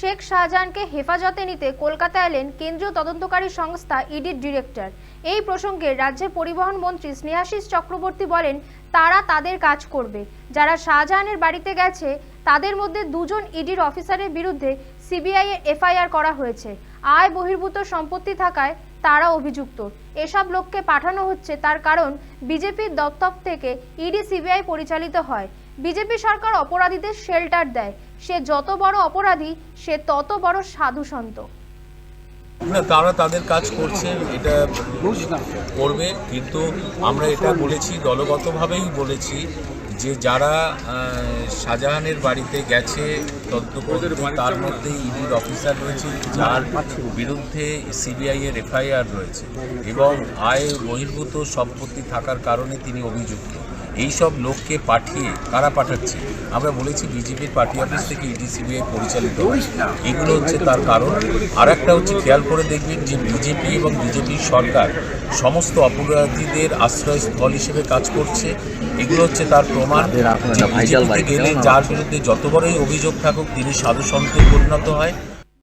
শেখ শাহজাহানকে হেফাজতে নিতে কলকাতা এলেন কেন্দ্রীয় তদন্তকারী সংস্থা ইডির ডিরেক্টর। এই প্রসঙ্গে রাজ্যের পরিবহন মন্ত্রী স্নেহাশিস চক্রবর্তী বলেন, তারা তাদের কাজ করবে। যারা শাহজাহানের বাড়িতে গেছে, তাদের মধ্যে দুজন ইডির অফিসারের বিরুদ্ধে সিবিআই এর এফআইআর করা হয়েছে। আয় বহির্ভূত সম্পত্তি থাকায় তারা অভিযুক্ত। এসব লোককে পাঠানো হচ্ছে তার কারণ বিজেপির দপ্তর থেকে ইডি সিবিআই পরিচালিত হয়। বিজেপি সরকার অপরাধীদের শেল্টার দেয়। সে যত বড় অপরাধী সে তত বড় সাধু সন্ত। না তারা তাদের কাজ করছে এটা করবে কিন্তু আমরা এটা বলেছি দলগতভাবেই বলেছি। যে যারা শাহজাহানের বাড়িতে গেছে তার মধ্যে ইডির অফিসার রয়েছে যার বিরুদ্ধে সিবিআই এর এফআইআর রয়েছে এবং আয় বহির্ভূত সম্পত্তি থাকার কারণে তিনি অভিযুক্ত। এই সব লোককে পাঠিয়ে কারা পাঠাচ্ছে? আমরা বলেছি বিজেপির পার্টি অফিস থেকে ইডি সিবিআই পরিচালিত এগুলো হচ্ছে তার কারণ। আর একটা হচ্ছে খেয়াল করে দেখবেন যে বিজেপি এবং বিজেপির সরকার সমস্ত অপরাধীদের আশ্রয়স্থল হিসেবে কাজ করছে। এগুলো হচ্ছে তার প্রমাণ গেলে যার বিরুদ্ধে যত বড়ই অভিযোগ থাকুক তিনি সাধু সন্তে পরিণত হয়।